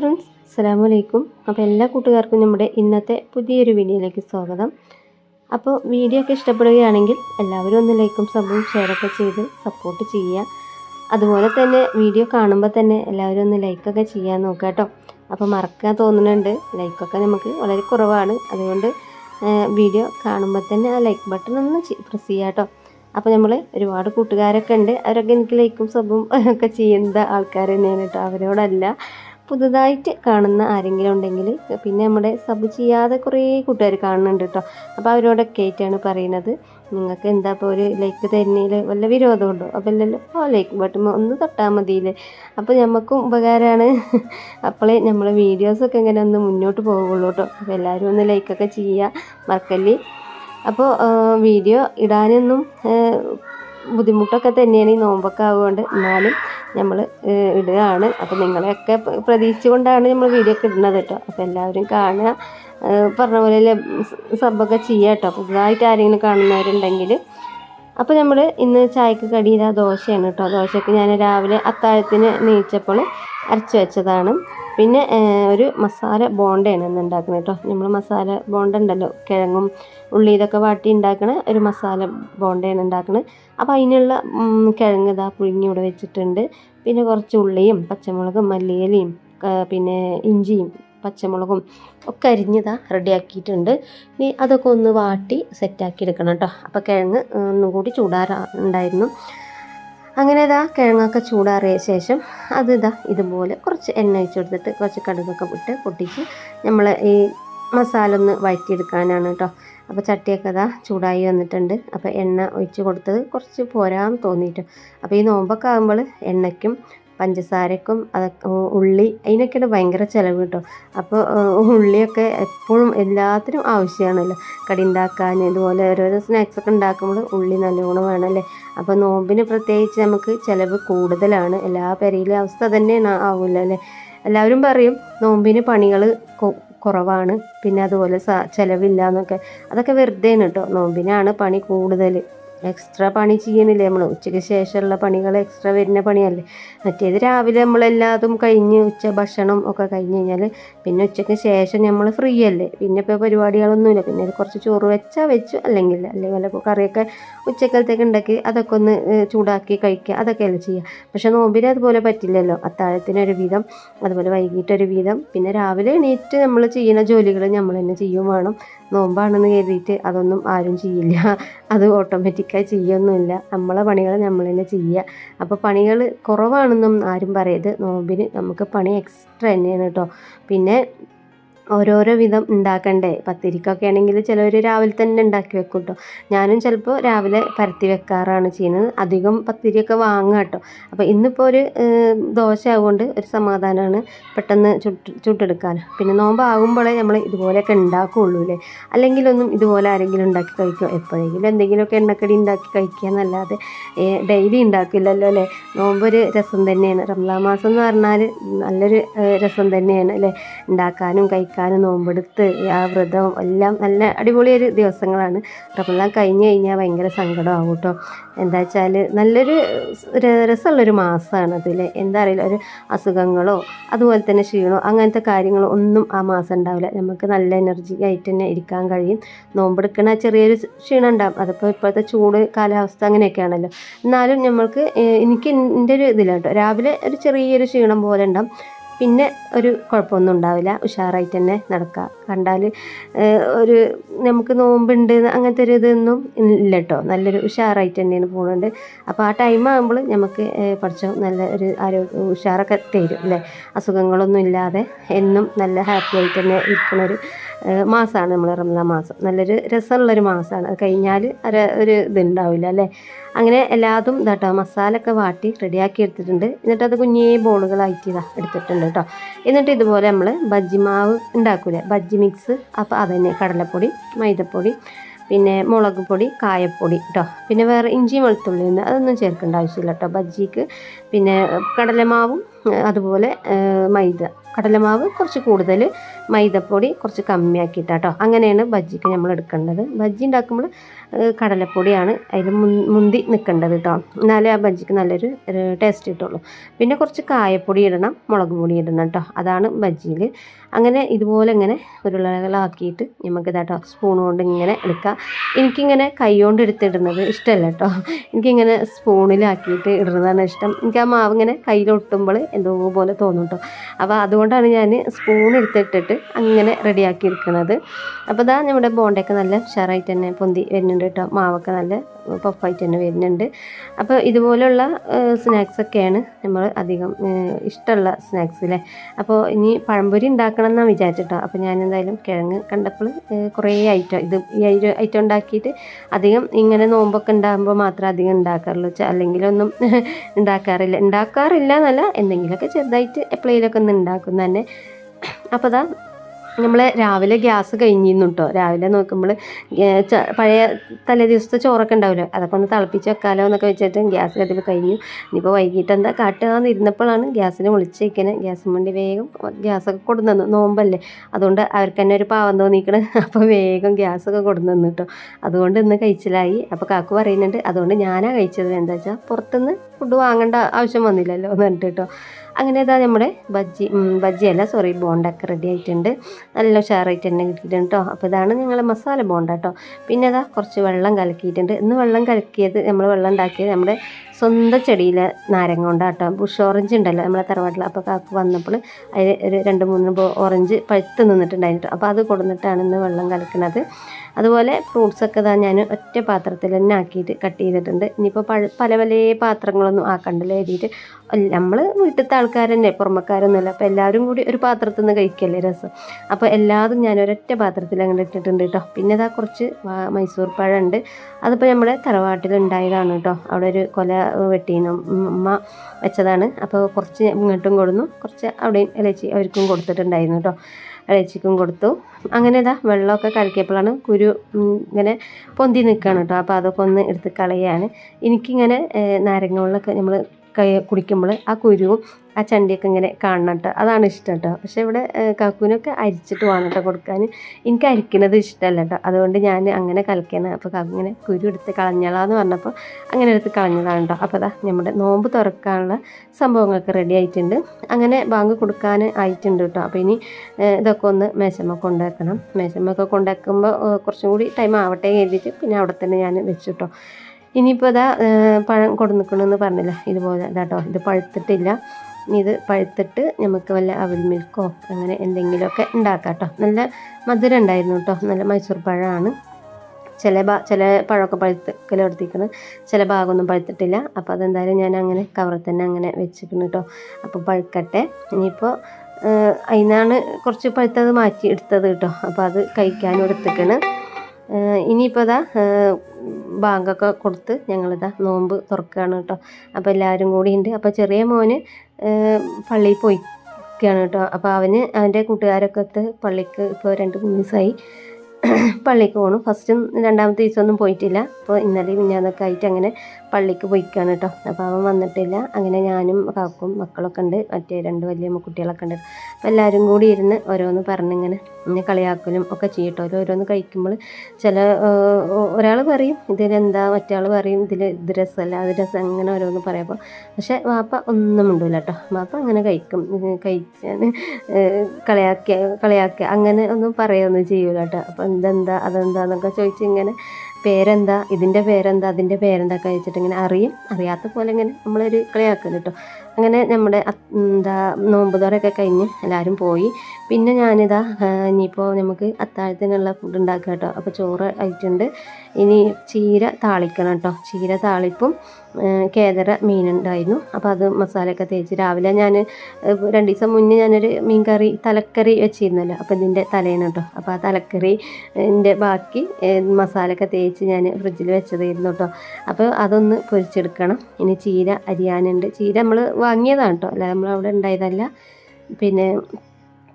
Friends അസ്സാം വലൈക്കും അപ്പോൾ എല്ലാ കൂട്ടുകാർക്കും നമ്മുടെ ഇന്നത്തെ പുതിയൊരു വീഡിയോയിലേക്ക് സ്വാഗതം. അപ്പോൾ വീഡിയോ ഒക്കെ ഇഷ്ടപ്പെടുകയാണെങ്കിൽ എല്ലാവരും ഒന്ന് ലൈക്കും സബും ഷെയറൊക്കെ ചെയ്ത് സപ്പോർട്ട് ചെയ്യുക. അതുപോലെ തന്നെ വീഡിയോ കാണുമ്പോൾ തന്നെ എല്ലാവരും ഒന്ന് ലൈക്കൊക്കെ ചെയ്യാൻ നോക്കുക കേട്ടോ. അപ്പോൾ മറക്കാൻ തോന്നുന്നുണ്ട്. ലൈക്കൊക്കെ നമുക്ക് വളരെ കുറവാണ്. അതുകൊണ്ട് വീഡിയോ കാണുമ്പോൾ തന്നെ ആ ലൈക്ക് ബട്ടൺ ഒന്ന് പ്രസ് ചെയ്യുക കേട്ടോ. അപ്പോൾ നമ്മൾ ഒരുപാട് കൂട്ടുകാരൊക്കെ ഉണ്ട്. അവരൊക്കെ എനിക്ക് ലൈക്കും സബും ഒക്കെ ചെയ്യുന്ന ആൾക്കാർ തന്നെയാണ് കേട്ടോ. അവരോടല്ല. പുതുതായിട്ട് കാണുന്ന ആരെങ്കിലും ഉണ്ടെങ്കിൽ പിന്നെ നമ്മുടെ സബ് ചെയ്യാതെ കുറേ കൂട്ടുകാർ കാണുന്നുണ്ട് കേട്ടോ. അപ്പോൾ അവരോടൊക്കെ ആയിട്ടാണ് പറയുന്നത്. നിങ്ങൾക്ക് എന്താ ഇപ്പോൾ ഒരു ലൈക്ക് തരുന്നതിൽ വല്ല വിരോധമുണ്ടോ അപ്പോൾ ഇല്ലല്ലോ. ഓ ലൈക്ക് ബട്ടൺ ഒന്ന് തൊട്ടാൽ മതിയില്ലേ അപ്പോൾ നമുക്കും ഉപകാരമാണ്. അപ്പോളേ നമ്മളെ വീഡിയോസൊക്കെ ഇങ്ങനെ ഒന്ന് മുന്നോട്ട് പോകുള്ളൂ കേട്ടോ. അപ്പോൾ എല്ലാവരും ഒന്ന് ലൈക്കൊക്കെ ചെയ്യുക. മറക്കല്ലേ? അപ്പോൾ വീഡിയോ ഇടാനൊന്നും ബുദ്ധിമുട്ടൊക്കെ തന്നെയാണ് ഈ നോമ്പൊക്കെ ആവുകൊണ്ട്. എന്നാലും നമ്മൾ ഇടുകയാണ്. അപ്പോൾ നിങ്ങളെയൊക്കെ പ്രതീക്ഷിച്ചുകൊണ്ടാണ് നമ്മൾ വീഡിയോ ഒക്കെ ഇടുന്നത് കേട്ടോ. അപ്പോൾ എല്ലാവരും കാണുക. പറഞ്ഞ പോലെ സബ്ബൊക്കെ ചെയ്യുക കേട്ടോ. പുതുതായിട്ട് ആരെങ്കിലും കാണുന്നവരുണ്ടെങ്കിൽ അപ്പോൾ നമ്മൾ ഇന്ന് ചായക്ക് കടിയില്ല ദോശയാണ് കേട്ടോ. ദോശയ്ക്ക് ഞാൻ രാവിലെ അത്താഴത്തിന് നീച്ചപ്പോൾ അരച്ച് വെച്ചതാണ്. പിന്നെ ഒരു മസാല ബോണ്ടയാണ് ഇന്ന് ഉണ്ടാക്കുന്നത് കേട്ടോ നമ്മൾ മസാല ബോണ്ട ഉണ്ടല്ലോ കിഴങ്ങും ഉള്ളി ഇതൊക്കെ വാട്ടി ഉണ്ടാക്കണ ഒരു മസാല ബോണ്ടയാണ് ഉണ്ടാക്കുന്നത് അപ്പോൾ അതിനുള്ള കിഴങ്ങ് ഇതാ പുഴുങ്ങി ഇവിടെ വെച്ചിട്ടുണ്ട്. പിന്നെ കുറച്ച് ഉള്ളിയും പച്ചമുളകും മല്ലിയിലയും പിന്നെ ഇഞ്ചിയും പച്ചമുളകും ഒക്കെ അരിഞ്ഞതാ റെഡിയാക്കിയിട്ടുണ്ട് ഇനി അതൊക്കെ ഒന്ന് വാട്ടി സെറ്റാക്കി എടുക്കണം കേട്ടോ അപ്പോൾ കിഴങ്ങ് ഒന്നും കൂടി ചൂടാറുണ്ടായിരുന്നു അങ്ങനെ ഇതാ കിഴങ്ങൊക്കെ ചൂടാറിയ ശേഷം അത് ഇതാ ഇതുപോലെ കുറച്ച് എണ്ണ ഒഴിച്ച് കൊടുത്തിട്ട് കുറച്ച് കടുകൊക്കെ വിട്ട് പൊട്ടിച്ച് നമ്മൾ ഈ മസാല ഒന്ന് വഴറ്റിയെടുക്കാനാണ് കേട്ടോ അപ്പോൾ ചട്ടിയൊക്കെ ഇതാ ചൂടായി വന്നിട്ടുണ്ട്. അപ്പോൾ എണ്ണ ഒഴിച്ച് കൊടുത്തത് കുറച്ച് പോരാൻ തോന്നിയിട്ട് അപ്പോൾ ഈ നോമ്പൊക്കെ ആകുമ്പോൾ എണ്ണയ്ക്കും പഞ്ചസാരക്കും ഉള്ളി അതിനൊക്കെയാണ് ഭയങ്കര ചിലവ് കേട്ടോ അപ്പോൾ ഉള്ളിയൊക്കെ എപ്പോഴും എല്ലാത്തിനും ആവശ്യമാണല്ലോ കടി ഉണ്ടാക്കാൻ ഇതുപോലെ ഓരോരോ സ്നാക്സൊക്കെ ഉണ്ടാക്കുമ്പോൾ ഉള്ളി നല്ലോണം വേണമല്ലേ? അപ്പോൾ നോമ്പിന് പ്രത്യേകിച്ച് നമുക്ക് ചിലവ് കൂടുതലാണ്. എല്ലാ പെരയിലെ അവസ്ഥ തന്നെയാണ് ആവില്ല അല്ലേ എല്ലാവരും പറയും നോമ്പിന് പണികൾ കുറവാണ്. പിന്നെ അതുപോലെ ചിലവില്ല എന്നൊക്കെ അതൊക്കെ വെറുതെയാണ് കേട്ടോ നോമ്പിനാണ് പണി കൂടുതൽ എക്സ്ട്രാ പണി ചെയ്യണില്ലേ? നമ്മൾ ഉച്ചയ്ക്ക് ശേഷമുള്ള പണികൾ എക്സ്ട്രാ വരുന്ന പണിയല്ലേ? മറ്റേത് രാവിലെ നമ്മളെല്ലാതും കഴിഞ്ഞ് ഉച്ച ഭക്ഷണം ഒക്കെ കഴിഞ്ഞ് കഴിഞ്ഞാൽ പിന്നെ ഉച്ചയ്ക്ക് ശേഷം നമ്മൾ ഫ്രീ അല്ലേ? പിന്നെ ഇപ്പോൾ പരിപാടികളൊന്നുമില്ല. പിന്നെ കുറച്ച് ചോറ് വെച്ചാൽ വെച്ചു. അല്ലെങ്കിൽ അല്ലെങ്കിൽ വല്ല കറിയൊക്കെ ഉച്ചക്കലത്തേക്ക് ഉണ്ടാക്കി അതൊക്കെ ഒന്ന് ചൂടാക്കി കഴിക്കുക. അതൊക്കെയല്ലേ ചെയ്യുക പക്ഷേ നോമ്പിന് അതുപോലെ പറ്റില്ലല്ലോ. അത്താഴത്തിനൊരു വിധം അതുപോലെ വൈകിട്ടൊരു വിധം പിന്നെ രാവിലെ എണീറ്റ് നമ്മൾ ചെയ്യുന്ന ജോലികൾ നമ്മൾ തന്നെ ചെയ്യും വേണം നോമ്പാണെന്ന് കരുതിയിട്ട് അതൊന്നും ആരും ചെയ്യില്ല. അത് ഓട്ടോമാറ്റിക്കായി ചെയ്യൊന്നുമില്ല. നമ്മളെ പണികൾ നമ്മൾ തന്നെ ചെയ്യുക. അപ്പോൾ പണികൾ കുറവാണെന്നും ആരും പറയരുത്. നോമ്പിന് നമുക്ക് പണി എക്സ്ട്രാ തന്നെയാണ് കേട്ടോ. പിന്നെ ഓരോരോ വിധം ഉണ്ടാക്കണ്ടേ? പത്തിരിക്കൊക്കെ ആണെങ്കിൽ ചിലവർ രാവിലെ തന്നെ ഉണ്ടാക്കി വെക്കും കേട്ടോ ഞാനും ചിലപ്പോൾ രാവിലെ പരത്തി വെക്കാറാണ് ചെയ്യുന്നത്. അധികം പത്തിരിയൊക്കെ വാങ്ങുക കേട്ടോ. അപ്പോൾ ഇന്നിപ്പോൾ ഒരു ദോശ ആവുകൊണ്ട് ഒരു സമാധാനമാണ് പെട്ടെന്ന് ചുട്ട് ചുട്ടെടുക്കാൻ. പിന്നെ നോമ്പാകുമ്പോഴേ നമ്മൾ ഇതുപോലെയൊക്കെ ഉണ്ടാക്കുകയുള്ളൂ അല്ലേ? അല്ലെങ്കിലൊന്നും ഇതുപോലെ ആരെങ്കിലും ഉണ്ടാക്കി കഴിക്കുമോ എപ്പോഴെങ്കിലും എന്തെങ്കിലുമൊക്കെ എണ്ണക്കടി ഉണ്ടാക്കി കഴിക്കുക എന്നല്ലാതെ ഡെയിലി ഉണ്ടാക്കില്ലല്ലോ അല്ലേ? നോമ്പൊരു രസം തന്നെയാണ്. റംലാ മാസം എന്ന് പറഞ്ഞാൽ നല്ലൊരു രസം തന്നെയാണ് അല്ലേ? ഉണ്ടാക്കാനും കഴിക്കാനും നിൽക്കാനും നോമ്പെടുത്ത് ആ വ്രതം എല്ലാം നല്ല അടിപൊളിയൊരു ദിവസങ്ങളാണ്. റമദാൻ കഴിഞ്ഞ് കഴിഞ്ഞാൽ ഭയങ്കര സങ്കടമാകും കേട്ടോ. എന്താ വെച്ചാൽ നല്ലൊരു രസമുള്ളൊരു മാസമാണ് അതിൽ. എന്താ അറിയില്ല ഒരു അസുഖങ്ങളോ അതുപോലെ തന്നെ ക്ഷീണോ അങ്ങനത്തെ കാര്യങ്ങളോ ഒന്നും ആ മാസം ഉണ്ടാവില്ല. നമുക്ക് നല്ല എനർജി ആയിട്ട് തന്നെ ഇരിക്കാൻ കഴിയും. നോമ്പെടുക്കണ ചെറിയൊരു ക്ഷീണം ഉണ്ടാകും അതിപ്പോൾ ഇപ്പോഴത്തെ ചൂട് കാലാവസ്ഥ അങ്ങനെയൊക്കെയാണല്ലോ. എന്നാലും നമ്മൾക്ക് എനിക്ക് എന്റെ ഒരു ഇതിലാണ് രാവിലെ ഒരു ചെറിയൊരു ക്ഷീണം പോലെ ഉണ്ടാകും പിന്നെ ഒരു കുഴപ്പമൊന്നും ഉണ്ടാവില്ല. ഉഷാറായിട്ട് തന്നെ നടക്കുക. കണ്ടാൽ ഒരു നമുക്ക് നോമ്പുണ്ട് അങ്ങനത്തെ ഒരു ഇതൊന്നും ഇല്ല കേട്ടോ നല്ലൊരു ഉഷാറായിട്ട് തന്നെയാണ് പോകുന്നുണ്ട് അപ്പോൾ ആ ടൈം ആകുമ്പോൾ നമുക്ക് പഠിച്ചോ നല്ല ഒരു ആരോഗ്യ ഉഷാറൊക്കെ തരും അല്ലേ അസുഖങ്ങളൊന്നും ഇല്ലാതെ എന്നും നല്ല ഹാപ്പി ആയിട്ട് തന്നെ ഇരിക്കുന്നൊരു മാസമാണ് നമ്മൾ റംസാൻ മാസം. നല്ലൊരു രസമുള്ളൊരു മാസമാണ് അത് കഴിഞ്ഞാൽ ഒരു ഇതുണ്ടാവില്ല അല്ലേ അങ്ങനെ എല്ലാതും ഇതാട്ടോ മസാലയൊക്കെ വാട്ടി റെഡിയാക്കി എടുത്തിട്ടുണ്ട്. എന്നിട്ട് അത് കുഞ്ഞേ ബോളുകളാക്കി ഇതാ എടുത്തിട്ടുണ്ട് കേട്ടോ എന്നിട്ട് ഇതുപോലെ നമ്മൾ ബജ്ജി മാവ് ഉണ്ടാക്കൂലേ? ബജ്ജി മിക്സ് അപ്പോൾ അതന്നെ. കടലപ്പൊടി മൈദപ്പൊടി പിന്നെ മുളക് പൊടി കായപ്പൊടി കേട്ടോ പിന്നെ വേറെ ഇഞ്ചി വെളുത്തുള്ളി അതൊന്നും ചേർക്കേണ്ട ആവശ്യമില്ല കേട്ടോ ബജ്ജിക്ക് പിന്നെ കടലമാവും അതുപോലെ മൈദ. കടലമാവ് കുറച്ച് കൂടുതൽ മൈദപ്പൊടി കുറച്ച് കമ്മിയാക്കിയിട്ടാട്ടോ അങ്ങനെയാണ് ബജ്ജിക്ക് നമ്മൾ എടുക്കേണ്ടത് ബജ്ജി ഉണ്ടാക്കുമ്പോൾ കടലപ്പൊടിയാണ്. അതിൽ മുന്തി നിൽക്കേണ്ടത് കേട്ടോ എന്നാലേ ആ ബജ്ജിക്ക് നല്ലൊരു ടേസ്റ്റ് കിട്ടുള്ളൂ. പിന്നെ കുറച്ച് കായപ്പൊടി ഇടണം മുളക് പൊടി ഇടണം കേട്ടോ അതാണ് ബജ്ജിയിൽ അങ്ങനെ ഇതുപോലെ ഇങ്ങനെ ഉരുളകളാക്കിയിട്ട് നമുക്ക് ഇതാട്ടോ സ്പൂൺ കൊണ്ട് ഇങ്ങനെ എടുക്കാം. എനിക്കിങ്ങനെ കൈ കൊണ്ട് എടുത്തിടുന്നത് ഇഷ്ടമല്ല കേട്ടോ എനിക്കിങ്ങനെ സ്പൂണിലാക്കിയിട്ട് ഇടുന്നതാണ് ഇഷ്ടം. എനിക്ക് ആ മാവ് ഇങ്ങനെ കയ്യിലൊട്ടുമ്പോൾ എന്തോ പോലെ തോന്നും കേട്ടോ അപ്പോൾ അതുകൊണ്ടാണ് ഞാൻ സ്പൂൺ എടുത്തിട്ടിട്ട് അങ്ങനെ റെഡിയാക്കി എടുക്കുന്നത് അപ്പോൾ ഇതാ നമ്മുടെ ബോണ്ടൊക്കെ നല്ല ഉഷാറായിട്ട് തന്നെ പൊന്തി വരുന്നുണ്ട്. കേട്ടോ മാവൊക്കെ നല്ല പഫായിട്ട് തന്നെ വരുന്നുണ്ട്. അപ്പോൾ ഇതുപോലെയുള്ള സ്നാക്സൊക്കെയാണ് നമ്മൾ അധികം ഇഷ്ടമുള്ള അല്ലേ അപ്പോൾ ഇനി പഴംപൊരി ഉണ്ടാക്കണം എന്നാണ് വിചാരിച്ചിട്ടോ. അപ്പോൾ ഞാൻ എന്തായാലും കിഴങ്ങ് കണ്ടപ്പോൾ കുറേ ഐറ്റം ഇത് ഈ ഐറ്റം ഉണ്ടാക്കിയിട്ട് അധികം ഇങ്ങനെ നോമ്പൊക്കെ ഉണ്ടാകുമ്പോൾ മാത്രം അധികം ഉണ്ടാക്കാറുള്ളൂ അല്ലെങ്കിലൊന്നും ഉണ്ടാക്കാറില്ല ഉണ്ടാക്കാറില്ല എന്നല്ല എന്തെങ്കിലുമൊക്കെ ചെറുതായിട്ട് എപ്പോഴേലൊക്കെ ഒന്ന് ഉണ്ടാക്കും തന്നെ. അപ്പോൾ ദാ നമ്മൾ രാവിലെ ഗ്യാസ് കഴിഞ്ഞിരുന്നു കേട്ടോ രാവിലെ നോക്കുമ്പോൾ പഴയ തലേ ദിവസത്തെ ചോറൊക്കെ ഉണ്ടാവില്ലോ അതൊക്കെ ഒന്ന് തിളപ്പിച്ച് വെക്കാലോ എന്നൊക്കെ വെച്ചിട്ട് ഗ്യാസ് കത്തിപ്പോൾ കഴിഞ്ഞു. ഇനിയിപ്പോൾ വൈകിട്ട് എന്താ കാട്ടുകാന്ന് ഇരുന്നപ്പോഴാണ് ഗ്യാസിന് വിളിച്ചേക്കണേ ഗ്യാസ് വണ്ടി വേഗം ഗ്യാസൊക്കെ കൊടുന്നു നോമ്പല്ലേ? അതുകൊണ്ട് അവർക്ക് തന്നെ ഒരു പാവം തോന്നിക്കണേ. അപ്പോൾ വേഗം ഗ്യാസൊക്കെ കൊടുന്നു കേട്ടോ അതുകൊണ്ട് ഇന്ന് കഴിച്ചിലായി. അപ്പോൾ കാക്കു പറയുന്നുണ്ട് അതുകൊണ്ട് ഞാനാണ് കഴിച്ചത്. എന്താ വെച്ചാൽ പുറത്തുനിന്ന് ഫുഡ് വാങ്ങേണ്ട ആവശ്യം വന്നില്ലല്ലോ എന്ന് പറഞ്ഞിട്ട് കേട്ടോ അങ്ങനെ ഇതാ നമ്മുടെ ബജ്ജി ബജ്ജി ബജ്ജിയല്ല സോറി ബോണ്ടൊക്കെ റെഡി ആയിട്ടുണ്ട്. നല്ല ഉഷാറായിട്ട് തന്നെ കിട്ടിയിട്ടുണ്ട് കേട്ടോ അപ്പോൾ ഇതാണ് ഞങ്ങൾ മസാല ബോണ്ട കേട്ടോ പിന്നെ അതാ കുറച്ച് വെള്ളം കലക്കിയിട്ടുണ്ട്. ഇന്ന് വെള്ളം കലക്കിയത് നമ്മൾ വെള്ളം ഉണ്ടാക്കിയത് നമ്മുടെ സ്വന്തം ചെടിയിലെ നാരങ്ങ കൊണ്ടാണ് കേട്ടോ ബുഷ് ഓറഞ്ച് ഉണ്ടല്ലോ നമ്മളെ തറവാട്ടിൽ അപ്പോൾ കാക്ക് വന്നപ്പോൾ അതിൽ ഒരു രണ്ട് മൂന്ന് ഓറഞ്ച് പഴുത്ത് നിന്നിട്ടുണ്ടായിരുന്നു അപ്പോൾ അത് കൊടുന്നിട്ടാണ് ഇന്ന് വെള്ളം കലക്കുന്നത് അതുപോലെ ഫ്രൂട്ട്സൊക്കെ ഇതാ ഞാൻ ഒറ്റ പാത്രത്തിൽ തന്നെ ആക്കിയിട്ട് കട്ട് ചെയ്തിട്ടുണ്ട്. ഇനിയിപ്പോൾ പഴ പല പല പാത്രങ്ങളൊന്നും ആക്കണ്ടല്ലോ എഴുതിയിട്ട് നമ്മൾ വീട്ടിലത്തെ ആൾക്കാർ തന്നെ പുറമക്കാരൊന്നുമല്ല. അപ്പോൾ എല്ലാവരും കൂടി ഒരു പാത്രത്തിൽ നിന്ന് കഴിക്കല്ലേ രസം. അപ്പോൾ എല്ലാതും ഞാൻ ഒരൊറ്റ പാത്രത്തിൽ അങ്ങനെ ഇട്ടിട്ടുണ്ട് കേട്ടോ പിന്നെ ഇതാ കുറച്ച് മൈസൂർ പഴമുണ്ട്. അതിപ്പോൾ നമ്മുടെ തറവാട്ടിൽ ഉണ്ടായതാണ് കേട്ടോ അവിടെ ഒരു കൊല വെട്ടീനും. അമ്മ വെച്ചതാണ്. അപ്പോൾ കുറച്ച് ഇങ്ങോട്ടും കൊടുന്നു. കുറച്ച് അവിടെയും ഇലച്ചി അവർക്കും കൊടുത്തിട്ടുണ്ടായിരുന്നു കേട്ടോ ഇലച്ചിക്കും കൊടുത്തു. അങ്ങനെ ഇതാ വെള്ളമൊക്കെ കലക്കിയപ്പോഴാണ് കുരു ഇങ്ങനെ പൊന്തി നിൽക്കുകയാണ് കേട്ടോ. അപ്പോൾ അതൊക്കെ ഒന്ന് എടുത്ത് കളയാണ് എനിക്കിങ്ങനെ നാരങ്ങ വെള്ളമൊക്കെ നമ്മൾ കൈ കുടിക്കുമ്പോൾ ആ കുരുവും ആ ചണ്ടിയൊക്കെ ഇങ്ങനെ കാണണം കേട്ടോ അതാണ് ഇഷ്ടം കേട്ടോ പക്ഷേ ഇവിടെ കാക്കുവിനൊക്കെ അരിച്ചിട്ട് വേണം കേട്ടോ കൊടുക്കാൻ. എനിക്ക് അരിക്കുന്നത് ഇഷ്ടമല്ല കേട്ടോ അതുകൊണ്ട് ഞാൻ അങ്ങനെ കലക്കാണ്. അപ്പോൾ കാക്കു ഇങ്ങനെ കുരു എടുത്ത് കളഞ്ഞളാന്ന് പറഞ്ഞപ്പോൾ അങ്ങനെ എടുത്ത് കളഞ്ഞതാണ് കേട്ടോ അപ്പോൾ അതാ നമ്മുടെ നോമ്പ് തുറക്കാനുള്ള സംഭവങ്ങളൊക്കെ റെഡി ആയിട്ടുണ്ട്. അങ്ങനെ ബാങ്ക് കൊടുക്കാൻ ആയിട്ടുണ്ട് കേട്ടോ അപ്പോൾ ഇനി ഇതൊക്കെ ഒന്ന് മേശമ്മ കൊണ്ടുവെക്കണം. മേശമ്മൊക്കെ കൊണ്ടുവെക്കുമ്പോൾ കുറച്ചും കൂടി ടൈം ആവട്ടെ എഴുതിയിട്ട് പിന്നെ അവിടെ തന്നെ ഞാൻ വെച്ചു കേട്ടോ ഇനിയിപ്പോൾ ഏഹ്, പഴം കൊടുന്നിക്കണമെന്ന് പറഞ്ഞില്ല? ഇതുപോലെ ഇതാട്ടോ ഇത് പഴുത്തിട്ടില്ല. ഇത് പഴുത്തിട്ട് നമുക്ക് വല്ല അവിൽ മിൽക്കോ അങ്ങനെ എന്തെങ്കിലുമൊക്കെ ഉണ്ടാക്കാം കേട്ടോ നല്ല മധുരം ഉണ്ടായിരുന്നു കേട്ടോ നല്ല മൈസൂർ പഴമാണ്. ചില ഭാ ചില പഴമൊക്കെ പഴുത്തക്കലെടുത്തിരിക്കുന്നത് ചില ഭാഗമൊന്നും പഴുത്തിട്ടില്ല. അപ്പോൾ അതെന്തായാലും ഞാൻ അങ്ങനെ കവറിൽ തന്നെ അങ്ങനെ വെച്ചിരിക്കുന്നു കേട്ടോ അപ്പോൾ പഴുക്കട്ടെ. ഇനിയിപ്പോൾ അതിനാണ് കുറച്ച് പഴുത്തത് മാറ്റി എടുത്തത് കേട്ടോ അപ്പോൾ അത് കഴിക്കാനും എടുത്തിക്കണ്. ഇനിയിപ്പോൾ ഇതാ ബാങ്കൊക്കെ കൊടുത്ത് ഞങ്ങളിതാ നോമ്പ് തുറക്കുകയാണ് കേട്ടോ. അപ്പോൾ എല്ലാവരും കൂടി ഉണ്ട്. അപ്പോൾ ചെറിയ മോന് പള്ളിയിൽ പോയിക്കാണ് കേട്ടോ. അപ്പോൾ അവന് അവന്റെ കൂട്ടുകാരൊക്കെ എത്ത് പള്ളിക്ക് ഇപ്പോൾ രണ്ട് മൂന്ന് ദിവസമായി പള്ളിക്ക് പോകണം ഫസ്റ്റും രണ്ടാമത്തെ ദിവസമൊന്നും പോയിട്ടില്ല. അപ്പോൾ ഇന്നലെ മിഞ്ഞാന്നൊക്കെ ആയിട്ട് അങ്ങനെ പള്ളിക്ക് പോയിക്കാണ് കേട്ടോ അപ്പോൾ അവൻ വന്നിട്ടില്ല. അങ്ങനെ ഞാനും കാക്കും മക്കളൊക്കെ ഉണ്ട്. മറ്റേ രണ്ട് വലിയ കുട്ടികളൊക്കെ ഉണ്ട്. അപ്പോൾ എല്ലാവരും കൂടി ഇരുന്ന് ഓരോന്ന് പറഞ്ഞിങ്ങനെ ഇങ്ങനെ കളിയാക്കലും ഒക്കെ ചെയ്യട്ടോ ഓരോന്ന് കഴിക്കുമ്പോൾ ചില ഒരാൾ പറയും ഇതിലെന്താ മറ്റേ പറയും ഇതിൽ ഇത് രസമല്ല അത് രസം അങ്ങനെ ഓരോന്ന് പറയുമ്പോൾ. പക്ഷേ വാപ്പ ഒന്നും ഉണ്ടല്ല കേട്ടോ വാപ്പ അങ്ങനെ കഴിക്കും. കഴിച്ചാൽ കളിയാക്കിയ കളിയാക്കിയ. അങ്ങനെ ഒന്നും പറയുകയൊന്നും ചെയ്യൂല കേട്ടോ അപ്പോൾ ഇതെന്താ അതെന്താന്നൊക്കെ ചോദിച്ച് ഇങ്ങനെ പേരെന്താ? ഇതിന്റെ പേരെന്താ? അതിന്റെ പേരെന്താ? കഴിച്ചിട്ട് ഇങ്ങനെ അറിയും. അറിയാത്ത പോലെ ഇങ്ങനെ നമ്മളൊരു കളിയാക്കുന്നു കേട്ടോ. അങ്ങനെ നമ്മുടെ എന്താ നോമ്പ് തുറയൊക്കെ കഴിഞ്ഞ് എല്ലാവരും പോയി. പിന്നെ ഞാനിതാ ഇനിയിപ്പോൾ നമുക്ക് അത്താഴത്തിനുള്ള ഫുഡ് ഉണ്ടാക്കുക കേട്ടോ. അപ്പോൾ ചോറ് ആയിട്ടുണ്ട്. ഇനി ചീര താളിക്കണം കേട്ടോ. ചീര താളിപ്പും കേതര മീനുണ്ടായിരുന്നു അപ്പോൾ അത് മസാലയൊക്കെ തേച്ച് രാവിലെ ഞാൻ രണ്ട് ദിവസം മുന്നേ ഞാനൊരു മീൻ കറി തലക്കറി വെച്ചിരുന്നല്ലോ. അപ്പോൾ ഇതിന്റെ തലേന്ന് കേട്ടോ. അപ്പോൾ ആ തലക്കറി എന്റെ ബാക്കി മസാലയൊക്കെ തേച്ച് ഞാൻ ഫ്രിഡ്ജിൽ വെച്ചതായിരുന്നു കേട്ടോ. അപ്പോൾ അതൊന്ന് പൊരിച്ചെടുക്കണം. ഇനി ചീര അരിയാനുണ്ട്. ചീര നമ്മൾ വാങ്ങിയതാണ് കേട്ടോ അല്ല? നമ്മൾ അവിടെ ഉണ്ടായതല്ല. പിന്നെ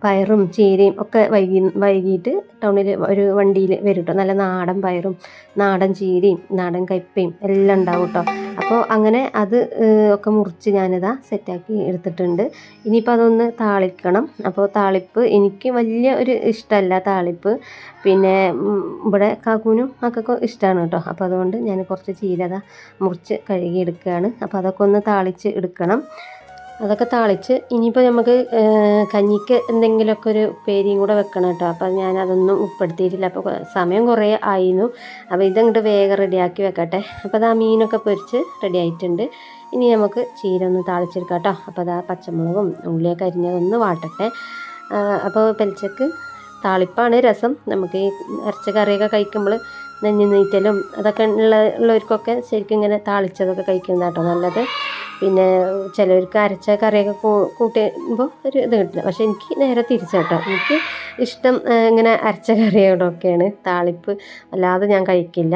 പയറും ചീരയും ഒക്കെ വൈകി വൈകിട്ട് ടൗണിൽ ഒരു വണ്ടിയിൽ വരും കേട്ടോ നല്ല നാടൻ പയറും നാടൻ ചീരയും നാടൻ കയ്പ്പയും എല്ലാം ഉണ്ടാവും കേട്ടോ അപ്പോൾ അങ്ങനെ അത് ഒക്കെ മുറിച്ച് ഞാനിതാ സെറ്റാക്കി എടുത്തിട്ടുണ്ട്. ഇനിയിപ്പോൾ അതൊന്ന് താളിക്കണം. അപ്പോൾ താളിപ്പ് എനിക്ക് വലിയ ഒരു ഇഷ്ടമല്ല താളിപ്പ്. പിന്നെ ഇവിടെ കാക്കൂനും അക്കൊക്കെ ഇഷ്ടമാണ് കേട്ടോ. അപ്പോൾ അതുകൊണ്ട് ഞാൻ കുറച്ച് ചീരത മുറിച്ച് കഴുകി എടുക്കുകയാണ് അപ്പോൾ അതൊക്കെ ഒന്ന് താളിച്ച് എടുക്കണം. അതൊക്കെ താളിച്ച് ഇനിയിപ്പോൾ നമുക്ക് കഞ്ഞിക്ക് എന്തെങ്കിലുമൊക്കെ ഒരു പേരിയും കൂടെ വെക്കണം കേട്ടോ. അപ്പോൾ ഞാൻ അതൊന്നും ഉൾപ്പെടുത്തിയിട്ടില്ല അപ്പോൾ സമയം കുറേ ആയിരുന്നു അപ്പോൾ ഇതങ്ങോട്ട് വേഗം റെഡിയാക്കി വെക്കട്ടെ. അപ്പോൾ അത് ആ മീനൊക്കെ പൊരിച്ച് റെഡി ആയിട്ടുണ്ട്. ഇനി നമുക്ക് ചീര ഒന്ന് താളിച്ചെടുക്കാം കേട്ടോ. അപ്പോൾ അതാ പച്ചമുളകും ഉള്ളിയൊക്കെ അരിഞ്ഞതൊന്ന് വാട്ടട്ടെ. അപ്പോൾ പെൽച്ചക്ക് താളിപ്പാണ് രസം. നമുക്ക് ഈ ഇറച്ച കറിയൊക്കെ കഴിക്കുമ്പോൾ നെഞ്ഞു നീറ്റലും അതൊക്കെ ഉള്ള ഉള്ളവർക്കൊക്കെ ശരിക്കും ഇങ്ങനെ താളിച്ചതൊക്കെ കഴിക്കുന്നതാട്ടോ നല്ലത്. പിന്നെ ചിലവർക്ക് അരച്ച കറിയൊക്കെ കൂട്ടുമ്പോൾ ഒരു ഇത് കിട്ടില്ല. പക്ഷെ എനിക്ക് നേരെ തിരിച്ചാട്ടോ എനിക്ക് ഇഷ്ടം ഇങ്ങനെ അരച്ച കറിയോടൊക്കെയാണ്. താളിപ്പ് അല്ലാതെ ഞാൻ കഴിക്കില്ല.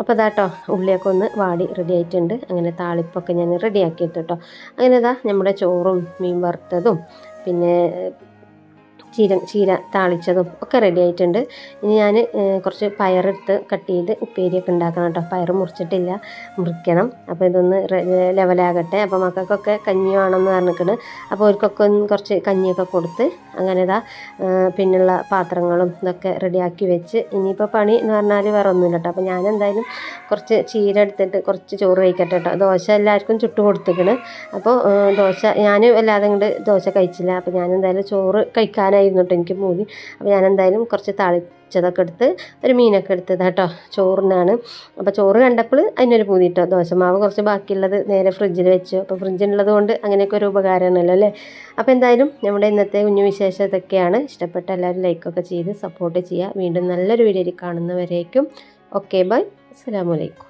അപ്പോൾ ഇതാട്ടോ ഉള്ളിയൊക്കെ ഒന്ന് വാടി റെഡി ആയിട്ടുണ്ട്. അങ്ങനെ താളിപ്പൊക്കെ ഞാൻ റെഡി ആക്കിയിട്ട് കേട്ടോ. അങ്ങനെ ഇതാ നമ്മുടെ ചോറും മീൻ വറുത്തതും. പിന്നെ ചീര ചീര താളിച്ചതും ഒക്കെ റെഡി ആയിട്ടുണ്ട്. ഇനി ഞാൻ കുറച്ച് പയറെടുത്ത് കട്ട് ചെയ്ത് ഉപ്പേരിയൊക്കെ ഉണ്ടാക്കണം കേട്ടോ. പയർ മുറിച്ചിട്ടില്ല മുറിക്കണം. അപ്പോൾ ഇതൊന്ന് ലെവലാകട്ടെ അപ്പോൾ മക്കൾക്കൊക്കെ കഞ്ഞി വേണമെന്ന് പറഞ്ഞിട്ടുണ്ട്. അപ്പോൾ അവർക്കൊക്കെ കുറച്ച് കഞ്ഞിയൊക്കെ കൊടുത്ത് അങ്ങനെ ഇതാ പിന്നുള്ള പാത്രങ്ങളും ഇതൊക്കെ റെഡിയാക്കി വെച്ച് ഇനിയിപ്പോൾ പണി എന്ന് പറഞ്ഞാൽ വേറെ ഒന്നുമില്ല കേട്ടോ അപ്പോൾ ഞാൻ എന്തായാലും കുറച്ച് ചീര എടുത്തിട്ട് കുറച്ച് ചോറ് കഴിക്കട്ടെ കേട്ടോ ദോശ എല്ലാവർക്കും ചുട്ടു കൊടുത്തിക്കണ്. അപ്പോൾ ദോശ ഞാൻ അല്ലാതെ കൊണ്ട് ദോശ കഴിച്ചില്ല. അപ്പോൾ ഞാൻ എന്തായാലും ചോറ് കഴിക്കാനായിരുന്നു കേട്ടോ എനിക്ക് മൂലി അപ്പോൾ ഞാൻ എന്തായാലും കുറച്ച് താളിച്ചതൊക്കെ എടുത്ത് ഒരു മീനൊക്കെ എടുത്തത് കേട്ടോ ചോറിനാണ്. അപ്പോൾ ചോറ് കണ്ടപ്പോൾ അതിനൊരു പൂതി കേട്ടോ ദോശമാവ് കുറച്ച് ബാക്കിയുള്ളത് നേരെ ഫ്രിഡ്ജിൽ വെച്ചു. അപ്പോൾ ഫ്രിഡ്ജിനുള്ളത് കൊണ്ട് അങ്ങനെയൊക്കെ ഒരു ഉപകാരമാണല്ലോ അല്ലേ? അപ്പോൾ എന്തായാലും നമ്മുടെ ഇന്നത്തെ കുഞ്ഞു വിശേഷം ഇതൊക്കെയാണ്. ഇഷ്ടപ്പെട്ട എല്ലാവരും ലൈക്കൊക്കെ ചെയ്ത് സപ്പോർട്ട് ചെയ്യുക. വീണ്ടും നല്ലൊരു വീഡിയോയിൽ കാണുന്നവരേക്കും. Okay bye. അസ്സലാമു അലൈക്കും.